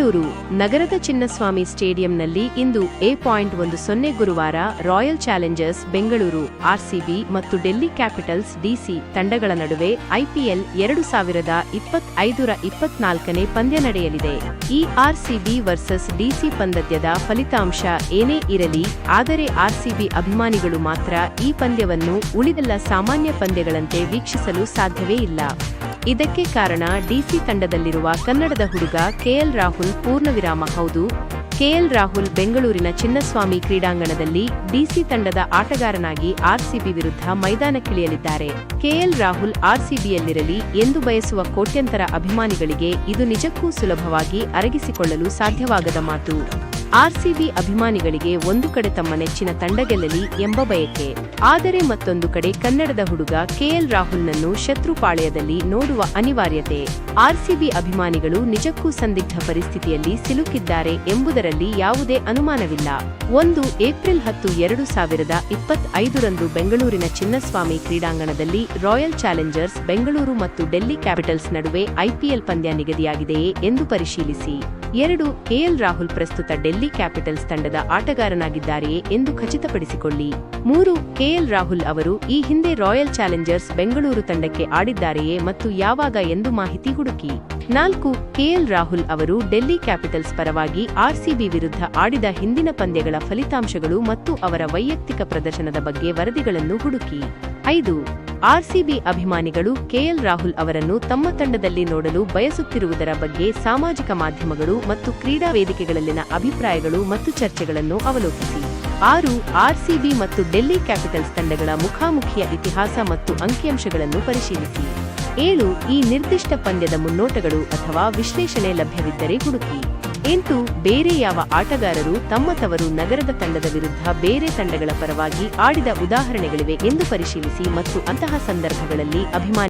ಬೆಂಗಳೂರು ನಗರದ ಚಿನ್ನಸ್ವಾಮಿ ಸ್ಟೇಡಿಯಂನಲ್ಲಿ ಇಂದು ಎ ಪಾಯಿಂಟ್ ಒಂದು ಸೊನ್ನೆ ಗುರುವಾರ ರಾಯಲ್ ಚಾಲೆಂಜರ್ಸ್ ಬೆಂಗಳೂರು, ಆರ್ಸಿಬಿ ಮತ್ತು ಡೆಲ್ಲಿ ಕ್ಯಾಪಿಟಲ್ಸ್ ಡಿಸಿ ತಂಡಗಳ ನಡುವೆ ಐಪಿಎಲ್ ಎರಡು ಸಾವಿರದ ಇಪ್ಪತ್ತೈದರ ಇಪ್ಪತ್ನಾಲ್ಕನೇ ಪಂದ್ಯ ನಡೆಯಲಿದೆ. ಈ ಆರ್ಸಿಬಿ ವರ್ಸಸ್ ಡಿಸಿ ಪಂದ್ಯದ ಫಲಿತಾಂಶ ಏನೇ ಇರಲಿ, ಆದರೆ ಆರ್ಸಿಬಿ ಅಭಿಮಾನಿಗಳು ಮಾತ್ರ ಈ ಪಂದ್ಯವನ್ನು ಉಳಿದೆಲ್ಲ ಸಾಮಾನ್ಯ ಪಂದ್ಯಗಳಂತೆ ವೀಕ್ಷಿಸಲು ಸಾಧ್ಯವೇ ಇಲ್ಲ. ಇದಕ್ಕೆ ಕಾರಣ ಡಿಸಿ ತಂಡದಲ್ಲಿರುವ ಕನ್ನಡದ ಹುಡುಗ ಕೆಎಲ್ ರಾಹುಲ್ ಪೂರ್ಣವಿರಾಮ ಹೌದು. ಕೆಎಲ್ ರಾಹುಲ್ ಬೆಂಗಳೂರಿನ ಚಿನ್ನಸ್ವಾಮಿ ಕ್ರೀಡಾಂಗಣದಲ್ಲಿ ಡಿಸಿ ತಂಡದ ಆಟಗಾರನಾಗಿ ಆರ್ಸಿಬಿ ವಿರುದ್ಧ ಮೈದಾನಕ್ಕಿಳಿಯಲಿದ್ದಾರೆ. ಕೆಎಲ್ ರಾಹುಲ್ ಆರ್ಸಿಬಿಯಲ್ಲಿರಲಿ ಎಂದು ಬಯಸುವ ಕೋಟ್ಯಂತರ ಅಭಿಮಾನಿಗಳಿಗೆ ಇದು ನಿಜಕ್ಕೂ ಸುಲಭವಾಗಿ ಅರಗಿಸಿಕೊಳ್ಳಲು ಸಾಧ್ಯವಾಗದ ಮಾತು. ಆರ್ಸಿಬಿ ಅಭಿಮಾನಿಗಳಿಗೆ ಒಂದು ಕಡೆ ತಮ್ಮ ನೆಚ್ಚಿನ ತಂಡ ಗೆಲ್ಲಲಿ ಎಂಬ ಬಯಕೆ. ಆದರೆ ಮತ್ತೊಂದು ಕಡೆ ಕನ್ನಡದ ಹುಡುಗ ಕೆಎಲ್ ರಾಹುಲ್ನನ್ನು ಶತ್ರುಪಾಳ್ಯದಲ್ಲಿ ನೋಡುವ ಅನಿವಾರ್ಯತೆ. ಆರ್ಸಿಬಿ ಅಭಿಮಾನಿಗಳು ನಿಜಕ್ಕೂ ಸಂದಿಗ್ಧ ಪರಿಸ್ಥಿತಿಯಲ್ಲಿ ಸಿಲುಕಿದ್ದಾರೆ ಎಂಬುದರಲ್ಲಿ ಯಾವುದೇ ಅನುಮಾನವಿಲ್ಲ. ಒಂದು ಏಪ್ರಿಲ್ ಹತ್ತು ಎರಡು ಸಾವಿರದ ಇಪ್ಪತ್ತೈದರಂದು ಬೆಂಗಳೂರಿನ ಚಿನ್ನಸ್ವಾಮಿ ಕ್ರೀಡಾಂಗಣದಲ್ಲಿ ರಾಯಲ್ ಚಾಲೆಂಜರ್ಸ್ ಬೆಂಗಳೂರು ಮತ್ತು ಡೆಲ್ಲಿ ಕ್ಯಾಪಿಟಲ್ಸ್ ನಡುವೆ ಐಪಿಎಲ್ ಪಂದ್ಯ ನಿಗದಿಯಾಗಿದೆಯೇ ಎಂದು ಪರಿಶೀಲಿಸಿ. ಎರಡು ಕೆಎಲ್ ರಾಹುಲ್ ಪ್ರಸ್ತುತ ಡೆಲ್ಲಿ ಕ್ಯಾಪಿಟಲ್ಸ್ ತಂಡದ ಆಟಗಾರನಾಗಿದ್ದಾರೆಯೇ ಎಂದು ಖಚಿತಪಡಿಸಿಕೊಳ್ಳಿ. ಮೂರು ಕೆಎಲ್ ರಾಹುಲ್ ಅವರು ಈ ಹಿಂದೆ ರಾಯಲ್ ಚಾಲೆಂಜರ್ಸ್ ಬೆಂಗಳೂರು ತಂಡಕ್ಕೆ ಆಡಿದ್ದಾರೆಯೇ ಮತ್ತು ಯಾವಾಗ ಎಂದು ಮಾಹಿತಿ ಹುಡುಕಿ. ನಾಲ್ಕು ಕೆಎಲ್ ರಾಹುಲ್ ಅವರು ಡೆಲ್ಲಿ ಕ್ಯಾಪಿಟಲ್ಸ್ ಪರವಾಗಿ ಆರ್ಸಿಬಿ ವಿರುದ್ಧ ಆಡಿದ ಹಿಂದಿನ ಪಂದ್ಯಗಳ ಫಲಿತಾಂಶಗಳು ಮತ್ತು ಅವರ ವೈಯಕ್ತಿಕ ಪ್ರದರ್ಶನದ ಬಗ್ಗೆ ವರದಿಗಳನ್ನು ಹುಡುಕಿ. ಐದು ಆರ್ಸಿಬಿ ಅಭಿಮಾನಿಗಳು ಕೆಎಲ್ ರಾಹುಲ್ ಅವರನ್ನು ತಮ್ಮ ತಂಡದಲ್ಲಿ ನೋಡಲು ಬಯಸುತ್ತಿರುವುದರ ಬಗ್ಗೆ ಸಾಮಾಜಿಕ ಮಾಧ್ಯಮಗಳು ಮತ್ತು ಕ್ರೀಡಾ ವೇದಿಕೆಗಳಲ್ಲಿನ ಅಭಿಪ್ರಾಯಗಳು ಮತ್ತು ಚರ್ಚೆಗಳನ್ನು ಅವಲೋಕಿಸಿ. ಆರು, ಆರ್ಸಿಬಿ ಮತ್ತು ಡೆಲ್ಲಿ ಕ್ಯಾಪಿಟಲ್ಸ್ ತಂಡಗಳ ಮುಖಾಮುಖಿಯ ಇತಿಹಾಸ ಮತ್ತು ಅಂಕಿಅಂಶಗಳನ್ನು ಪರಿಶೀಲಿಸಿ. ಏಳು, ಈ ನಿರ್ದಿಷ್ಟ ಪಂದ್ಯದ ಮುನ್ನೋಟಗಳು ಅಥವಾ ವಿಶ್ಲೇಷಣೆ ಲಭ್ಯವಿದ್ದರೆ ಹುಡುಕಿ. ಎಂಟು, ಬೇರೆ ಯಾವ ಆಟಗಾರರು ತಮ್ಮ ತವರು ನಗರದ ತಂಡದ ವಿರುದ್ಧ ಬೇರೆ ತಂಡಗಳ ಪರವಾಗಿ ಆಡಿದ ಉದಾಹರಣೆಗಳಿವೆ ಎಂದು ಪರಿಶೀಲಿಸಿ ಮತ್ತು ಅಂತಹ ಸಂದರ್ಭಗಳಲ್ಲಿ ಅಭಿಮಾನಿ